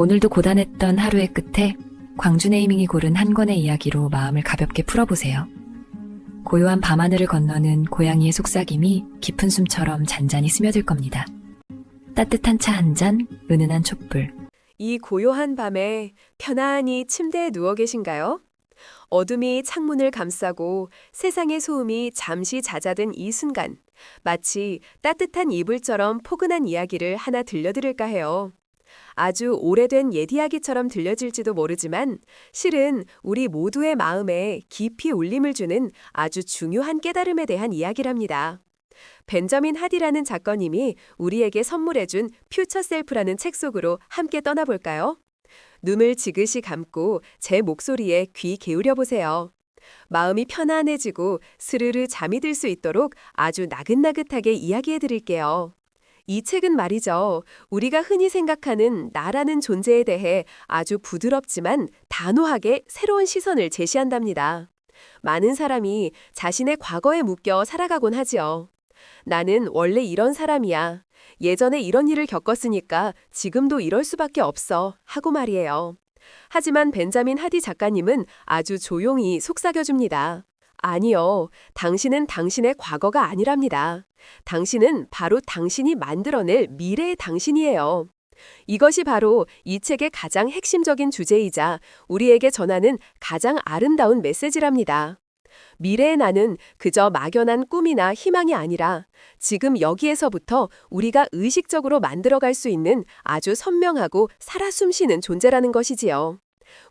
오늘도 고단했던 하루의 끝에 광주 네이밍이 고른 한 권의 이야기로 마음을 가볍게 풀어보세요. 고요한 밤하늘을 건너는 고양이의 속삭임이 깊은 숨처럼 잔잔히 스며들 겁니다. 따뜻한 차 한 잔, 은은한 촛불. 이 고요한 밤에 편안히 침대에 누워 계신가요? 어둠이 창문을 감싸고 세상의 소음이 잠시 잦아든 이 순간, 마치 따뜻한 이불처럼 포근한 이야기를 하나 들려드릴까 해요. 아주 오래된 옛 이야기처럼 들려질지도 모르지만 실은 우리 모두의 마음에 깊이 울림을 주는 아주 중요한 깨달음에 대한 이야기랍니다. 벤저민 하디라는 작가님이 우리에게 선물해준 퓨처 셀프라는 책 속으로 함께 떠나볼까요? 눈을 지그시 감고 제 목소리에 귀 기울여 보세요. 마음이 편안해지고 스르르 잠이 들 수 있도록 아주 나긋나긋하게 이야기해 드릴게요. 이 책은 말이죠. 우리가 흔히 생각하는 나라는 존재에 대해 아주 부드럽지만 단호하게 새로운 시선을 제시한답니다. 많은 사람이 자신의 과거에 묶여 살아가곤 하지요. 나는 원래 이런 사람이야. 예전에 이런 일을 겪었으니까 지금도 이럴 수밖에 없어. 하고 말이에요. 하지만 벤자민 하디 작가님은 아주 조용히 속삭여줍니다. 아니요. 당신은 당신의 과거가 아니랍니다. 당신은 바로 당신이 만들어낼 미래의 당신이에요. 이것이 바로 이 책의 가장 핵심적인 주제이자 우리에게 전하는 가장 아름다운 메시지랍니다. 미래의 나는 그저 막연한 꿈이나 희망이 아니라 지금 여기에서부터 우리가 의식적으로 만들어갈 수 있는 아주 선명하고 살아 숨쉬는 존재라는 것이지요.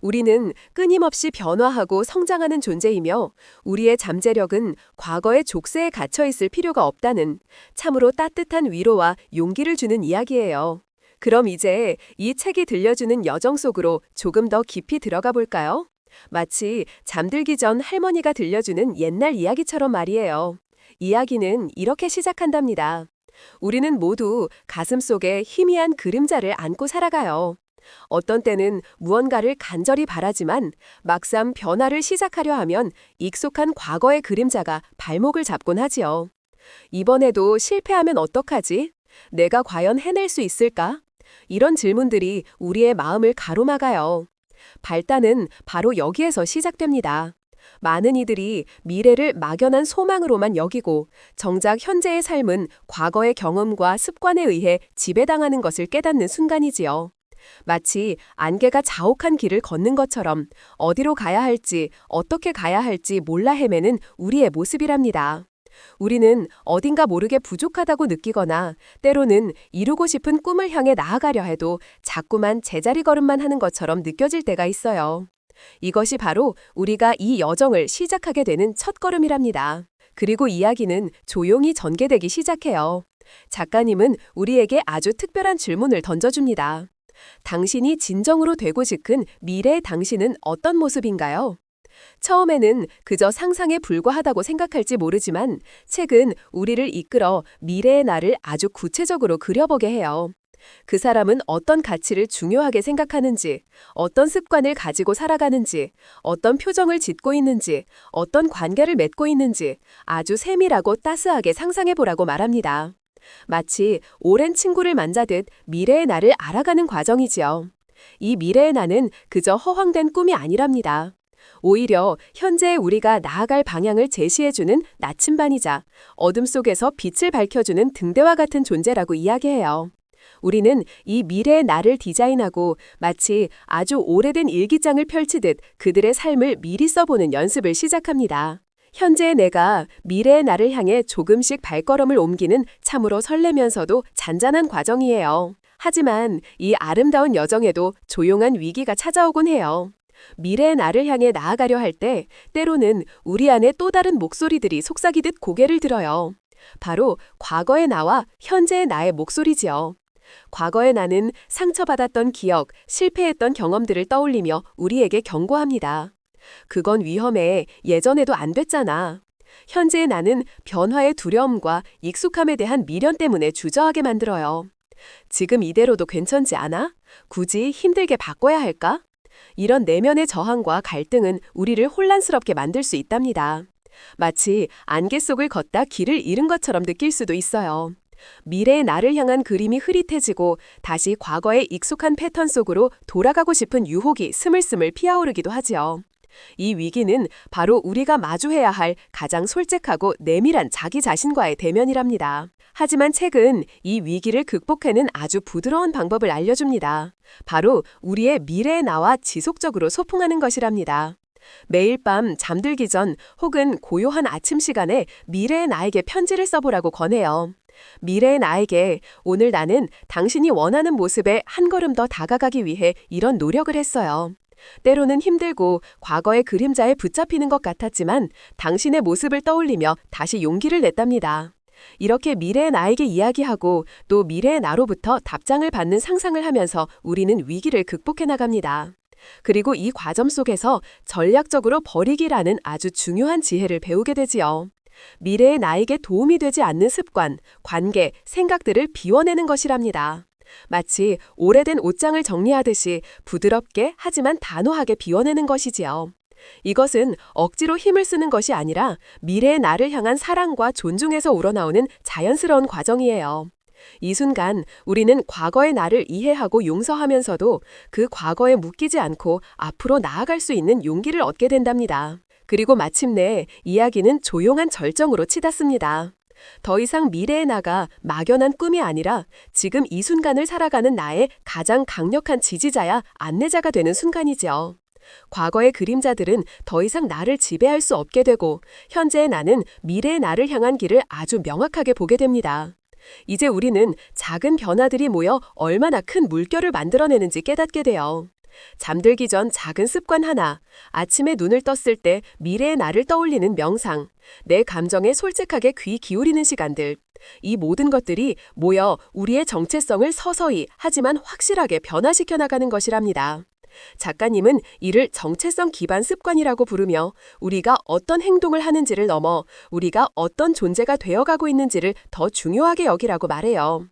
우리는 끊임없이 변화하고 성장하는 존재이며 우리의 잠재력은 과거의 족쇄에 갇혀 있을 필요가 없다는 참으로 따뜻한 위로와 용기를 주는 이야기예요. 그럼 이제 이 책이 들려주는 여정 속으로 조금 더 깊이 들어가 볼까요? 마치 잠들기 전 할머니가 들려주는 옛날 이야기처럼 말이에요. 이야기는 이렇게 시작한답니다. 우리는 모두 가슴 속에 희미한 그림자를 안고 살아가요. 어떤 때는 무언가를 간절히 바라지만 막상 변화를 시작하려 하면 익숙한 과거의 그림자가 발목을 잡곤 하지요. 이번에도 실패하면 어떡하지? 내가 과연 해낼 수 있을까? 이런 질문들이 우리의 마음을 가로막아요. 발단은 바로 여기에서 시작됩니다. 많은 이들이 미래를 막연한 소망으로만 여기고 정작 현재의 삶은 과거의 경험과 습관에 의해 지배당하는 것을 깨닫는 순간이지요. 마치 안개가 자욱한 길을 걷는 것처럼 어디로 가야 할지 어떻게 가야 할지 몰라 헤매는 우리의 모습이랍니다. 우리는 어딘가 모르게 부족하다고 느끼거나 때로는 이루고 싶은 꿈을 향해 나아가려 해도 자꾸만 제자리 걸음만 하는 것처럼 느껴질 때가 있어요. 이것이 바로 우리가 이 여정을 시작하게 되는 첫걸음이랍니다. 그리고 이야기는 조용히 전개되기 시작해요. 작가님은 우리에게 아주 특별한 질문을 던져줍니다. 당신이 진정으로 되고 싶은 미래의 당신은 어떤 모습인가요? 처음에는 그저 상상에 불과하다고 생각할지 모르지만 책은 우리를 이끌어 미래의 나를 아주 구체적으로 그려보게 해요. 그 사람은 어떤 가치를 중요하게 생각하는지, 어떤 습관을 가지고 살아가는지, 어떤 표정을 짓고 있는지, 어떤 관계를 맺고 있는지 아주 세밀하고 따스하게 상상해 보라고 말합니다. 마치 오랜 친구를 만나듯 미래의 나를 알아가는 과정이지요. 이 미래의 나는 그저 허황된 꿈이 아니랍니다. 오히려 현재의 우리가 나아갈 방향을 제시해주는 나침반이자 어둠 속에서 빛을 밝혀주는 등대와 같은 존재라고 이야기해요. 우리는 이 미래의 나를 디자인하고 마치 아주 오래된 일기장을 펼치듯 그들의 삶을 미리 써보는 연습을 시작합니다. 현재의 내가 미래의 나를 향해 조금씩 발걸음을 옮기는 참으로 설레면서도 잔잔한 과정이에요. 하지만 이 아름다운 여정에도 조용한 위기가 찾아오곤 해요. 미래의 나를 향해 나아가려 할 때 때로는 우리 안에 또 다른 목소리들이 속삭이듯 고개를 들어요. 바로 과거의 나와 현재의 나의 목소리지요. 과거의 나는 상처받았던 기억, 실패했던 경험들을 떠올리며 우리에게 경고합니다. 그건 위험해. 예전에도 안 됐잖아. 현재의 나는 변화의 두려움과 익숙함에 대한 미련 때문에 주저하게 만들어요. 지금 이대로도 괜찮지 않아? 굳이 힘들게 바꿔야 할까? 이런 내면의 저항과 갈등은 우리를 혼란스럽게 만들 수 있답니다. 마치 안개 속을 걷다 길을 잃은 것처럼 느낄 수도 있어요. 미래의 나를 향한 그림이 흐릿해지고 다시 과거의 익숙한 패턴 속으로 돌아가고 싶은 유혹이 스물스물 피어오르기도 하지요. 이 위기는 바로 우리가 마주해야 할 가장 솔직하고 내밀한 자기 자신과의 대면이랍니다. 하지만 책은 이 위기를 극복해는 아주 부드러운 방법을 알려줍니다. 바로 우리의 미래의 나와 지속적으로 소통하는 것이랍니다. 매일 밤 잠들기 전 혹은 고요한 아침 시간에 미래의 나에게 편지를 써보라고 권해요. 미래의 나에게 오늘 나는 당신이 원하는 모습에 한 걸음 더 다가가기 위해 이런 노력을 했어요. 때로는 힘들고 과거의 그림자에 붙잡히는 것 같았지만 당신의 모습을 떠올리며 다시 용기를 냈답니다. 이렇게 미래의 나에게 이야기하고 또 미래의 나로부터 답장을 받는 상상을 하면서 우리는 위기를 극복해 나갑니다. 그리고 이 과정 속에서 전략적으로 버리기라는 아주 중요한 지혜를 배우게 되지요. 미래의 나에게 도움이 되지 않는 습관, 관계, 생각들을 비워내는 것이랍니다. 마치 오래된 옷장을 정리하듯이 부드럽게 하지만 단호하게 비워내는 것이지요. 이것은 억지로 힘을 쓰는 것이 아니라 미래의 나를 향한 사랑과 존중에서 우러나오는 자연스러운 과정이에요. 이 순간 우리는 과거의 나를 이해하고 용서하면서도 그 과거에 묶이지 않고 앞으로 나아갈 수 있는 용기를 얻게 된답니다. 그리고 마침내 이야기는 조용한 절정으로 치닫습니다. 더 이상 미래의 나가 막연한 꿈이 아니라 지금 이 순간을 살아가는 나의 가장 강력한 지지자야 안내자가 되는 순간이죠. 과거의 그림자들은 더 이상 나를 지배할 수 없게 되고 현재의 나는 미래의 나를 향한 길을 아주 명확하게 보게 됩니다. 이제 우리는 작은 변화들이 모여 얼마나 큰 물결을 만들어내는지 깨닫게 돼요. 잠들기 전 작은 습관 하나, 아침에 눈을 떴을 때 미래의 나를 떠올리는 명상, 내 감정에 솔직하게 귀 기울이는 시간들, 이 모든 것들이 모여 우리의 정체성을 서서히 하지만 확실하게 변화시켜 나가는 것이랍니다. 작가님은 이를 정체성 기반 습관이라고 부르며 우리가 어떤 행동을 하는지를 넘어 우리가 어떤 존재가 되어가고 있는지를 더 중요하게 여기라고 말해요.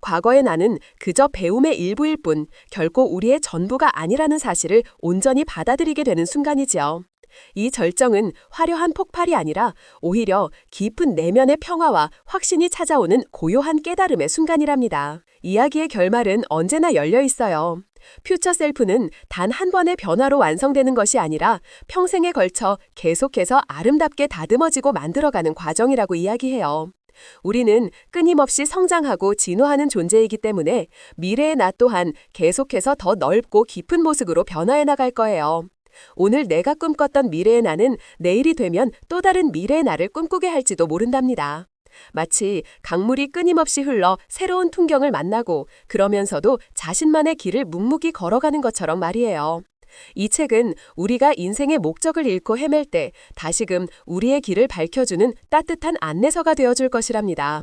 과거의 나는 그저 배움의 일부일 뿐 결코 우리의 전부가 아니라는 사실을 온전히 받아들이게 되는 순간이지요. 이 절정은 화려한 폭발이 아니라 오히려 깊은 내면의 평화와 확신이 찾아오는 고요한 깨달음의 순간이랍니다. 이야기의 결말은 언제나 열려 있어요. 퓨처 셀프는 단 한 번의 변화로 완성되는 것이 아니라 평생에 걸쳐 계속해서 아름답게 다듬어지고 만들어가는 과정이라고 이야기해요. 우리는 끊임없이 성장하고 진화하는 존재이기 때문에 미래의 나 또한 계속해서 더 넓고 깊은 모습으로 변화해 나갈 거예요. 오늘 내가 꿈꿨던 미래의 나는 내일이 되면 또 다른 미래의 나를 꿈꾸게 할지도 모른답니다. 마치 강물이 끊임없이 흘러 새로운 풍경을 만나고 그러면서도 자신만의 길을 묵묵히 걸어가는 것처럼 말이에요. 이 책은 우리가 인생의 목적을 잃고 헤맬 때 다시금 우리의 길을 밝혀주는 따뜻한 안내서가 되어줄 것이랍니다.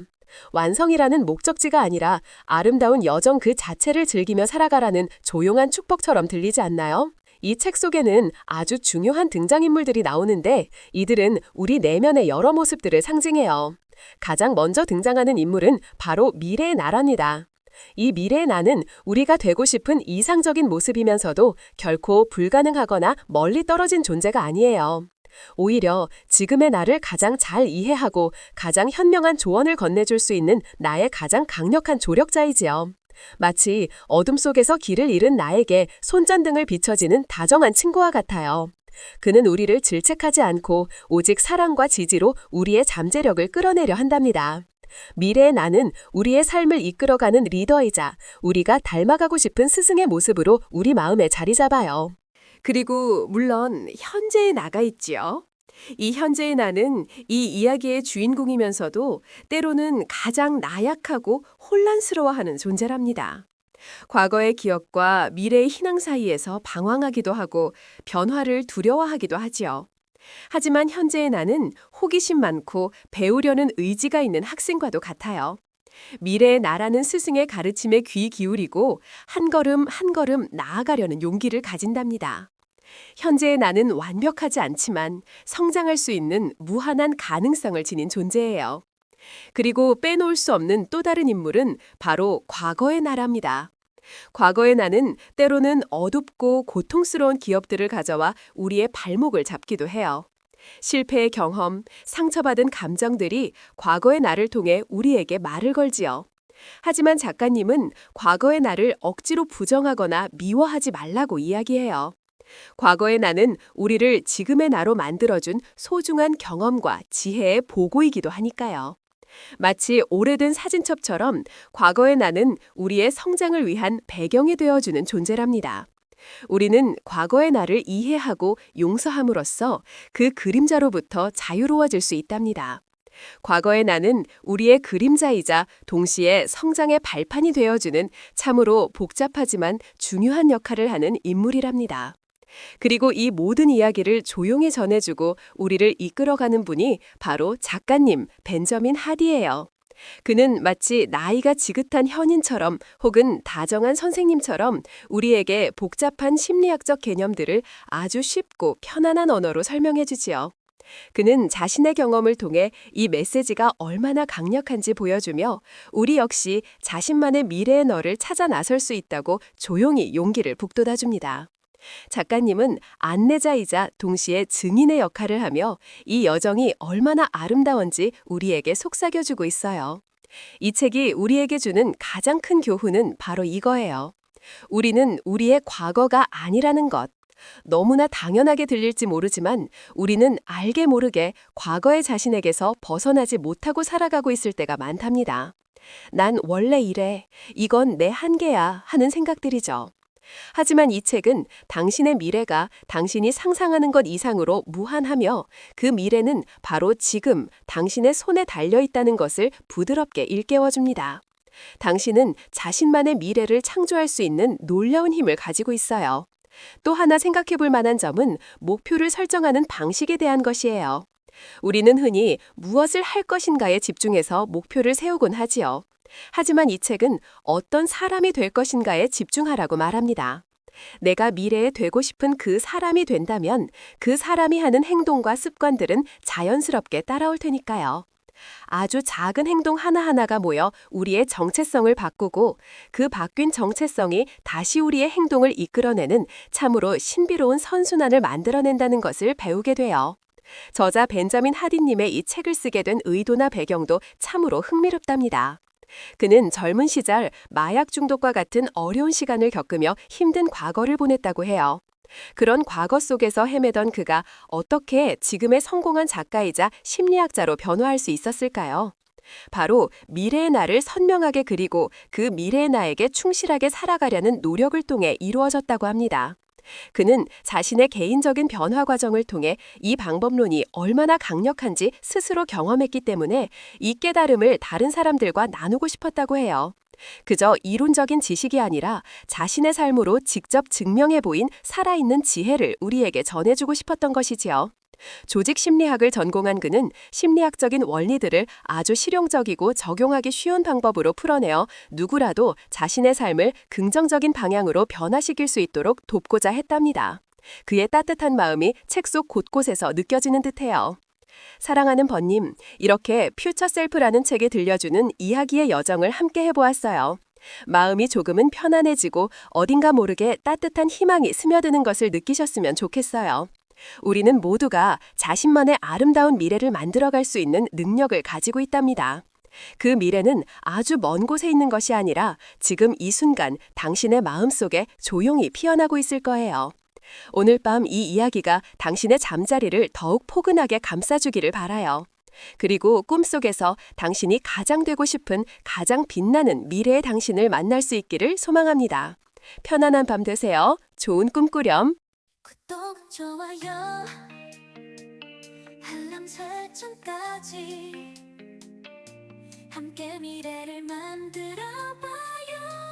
완성이라는 목적지가 아니라 아름다운 여정 그 자체를 즐기며 살아가라는 조용한 축복처럼 들리지 않나요? 이 책 속에는 아주 중요한 등장인물들이 나오는데 이들은 우리 내면의 여러 모습들을 상징해요. 가장 먼저 등장하는 인물은 바로 미래의 나랍니다. 이 미래의 나는 우리가 되고 싶은 이상적인 모습이면서도 결코 불가능하거나 멀리 떨어진 존재가 아니에요. 오히려 지금의 나를 가장 잘 이해하고 가장 현명한 조언을 건네줄 수 있는 나의 가장 강력한 조력자이지요. 마치 어둠 속에서 길을 잃은 나에게 손전등을 비춰지는 다정한 친구와 같아요. 그는 우리를 질책하지 않고 오직 사랑과 지지로 우리의 잠재력을 끌어내려 한답니다. 미래의 나는 우리의 삶을 이끌어가는 리더이자 우리가 닮아가고 싶은 스승의 모습으로 우리 마음에 자리 잡아요. 그리고 물론 현재의 나가 있지요. 이 현재의 나는 이 이야기의 주인공이면서도 때로는 가장 나약하고 혼란스러워하는 존재랍니다. 과거의 기억과 미래의 희망 사이에서 방황하기도 하고 변화를 두려워하기도 하지요. 하지만 현재의 나는 호기심 많고 배우려는 의지가 있는 학생과도 같아요. 미래의 나라는 스승의 가르침에 귀 기울이고 한 걸음 한 걸음 나아가려는 용기를 가진답니다. 현재의 나는 완벽하지 않지만 성장할 수 있는 무한한 가능성을 지닌 존재예요. 그리고 빼놓을 수 없는 또 다른 인물은 바로 과거의 나라입니다. 과거의 나는 때로는 어둡고 고통스러운 기업들을 가져와 우리의 발목을 잡기도 해요. 실패의 경험, 상처받은 감정들이 과거의 나를 통해 우리에게 말을 걸지요. 하지만 작가님은 과거의 나를 억지로 부정하거나 미워하지 말라고 이야기해요. 과거의 나는 우리를 지금의 나로 만들어준 소중한 경험과 지혜의 보고이기도 하니까요. 마치 오래된 사진첩처럼 과거의 나는 우리의 성장을 위한 배경이 되어주는 존재랍니다. 우리는 과거의 나를 이해하고 용서함으로써 그 그림자로부터 자유로워질 수 있답니다. 과거의 나는 우리의 그림자이자 동시에 성장의 발판이 되어주는 참으로 복잡하지만 중요한 역할을 하는 인물이랍니다. 그리고 이 모든 이야기를 조용히 전해주고 우리를 이끌어가는 분이 바로 작가님 벤저민 하디예요. 그는 마치 나이가 지긋한 현인처럼 혹은 다정한 선생님처럼 우리에게 복잡한 심리학적 개념들을 아주 쉽고 편안한 언어로 설명해 주지요. 그는 자신의 경험을 통해 이 메시지가 얼마나 강력한지 보여주며 우리 역시 자신만의 미래의 너를 찾아 나설 수 있다고 조용히 용기를 북돋아 줍니다. 작가님은 안내자이자 동시에 증인의 역할을 하며 이 여정이 얼마나 아름다운지 우리에게 속삭여주고 있어요. 이 책이 우리에게 주는 가장 큰 교훈은 바로 이거예요. 우리는 우리의 과거가 아니라는 것. 너무나 당연하게 들릴지 모르지만 우리는 알게 모르게 과거의 자신에게서 벗어나지 못하고 살아가고 있을 때가 많답니다. 난 원래 이래. 이건 내 한계야. 하는 생각들이죠. 하지만 이 책은 당신의 미래가 당신이 상상하는 것 이상으로 무한하며 그 미래는 바로 지금 당신의 손에 달려 있다는 것을 부드럽게 일깨워 줍니다. 당신은 자신만의 미래를 창조할 수 있는 놀라운 힘을 가지고 있어요. 또 하나 생각해 볼 만한 점은 목표를 설정하는 방식에 대한 것이에요. 우리는 흔히 무엇을 할 것인가에 집중해서 목표를 세우곤 하지요. 하지만 이 책은 어떤 사람이 될 것인가에 집중하라고 말합니다. 내가 미래에 되고 싶은 그 사람이 된다면 그 사람이 하는 행동과 습관들은 자연스럽게 따라올 테니까요. 아주 작은 행동 하나하나가 모여 우리의 정체성을 바꾸고 그 바뀐 정체성이 다시 우리의 행동을 이끌어내는 참으로 신비로운 선순환을 만들어낸다는 것을 배우게 돼요. 저자 벤자민 하디님의 이 책을 쓰게 된 의도나 배경도 참으로 흥미롭답니다. 그는 젊은 시절 마약 중독과 같은 어려운 시간을 겪으며 힘든 과거를 보냈다고 해요. 그런 과거 속에서 헤매던 그가 어떻게 지금의 성공한 작가이자 심리학자로 변화할 수 있었을까요? 바로 미래의 나를 선명하게 그리고 그 미래의 나에게 충실하게 살아가려는 노력을 통해 이루어졌다고 합니다. 그는 자신의 개인적인 변화 과정을 통해 이 방법론이 얼마나 강력한지 스스로 경험했기 때문에 이 깨달음을 다른 사람들과 나누고 싶었다고 해요. 그저 이론적인 지식이 아니라 자신의 삶으로 직접 증명해 보인 살아있는 지혜를 우리에게 전해주고 싶었던 것이지요. 조직 심리학을 전공한 그는 심리학적인 원리들을 아주 실용적이고 적용하기 쉬운 방법으로 풀어내어 누구라도 자신의 삶을 긍정적인 방향으로 변화시킬 수 있도록 돕고자 했답니다. 그의 따뜻한 마음이 책 속 곳곳에서 느껴지는 듯해요. 사랑하는 번님, 이렇게 퓨처 셀프라는 책에 들려주는 이야기의 여정을 함께 해보았어요. 마음이 조금은 편안해지고 어딘가 모르게 따뜻한 희망이 스며드는 것을 느끼셨으면 좋겠어요. 우리는 모두가 자신만의 아름다운 미래를 만들어갈 수 있는 능력을 가지고 있답니다. 그 미래는 아주 먼 곳에 있는 것이 아니라 지금 이 순간 당신의 마음속에 조용히 피어나고 있을 거예요. 오늘 밤 이 이야기가 당신의 잠자리를 더욱 포근하게 감싸주기를 바라요. 그리고 꿈속에서 당신이 가장 되고 싶은 가장 빛나는 미래의 당신을 만날 수 있기를 소망합니다. 편안한 밤 되세요. 좋은 꿈 꾸렴. 구독, 좋아요, 알람 설정까지 함께 미래를 만들어봐요.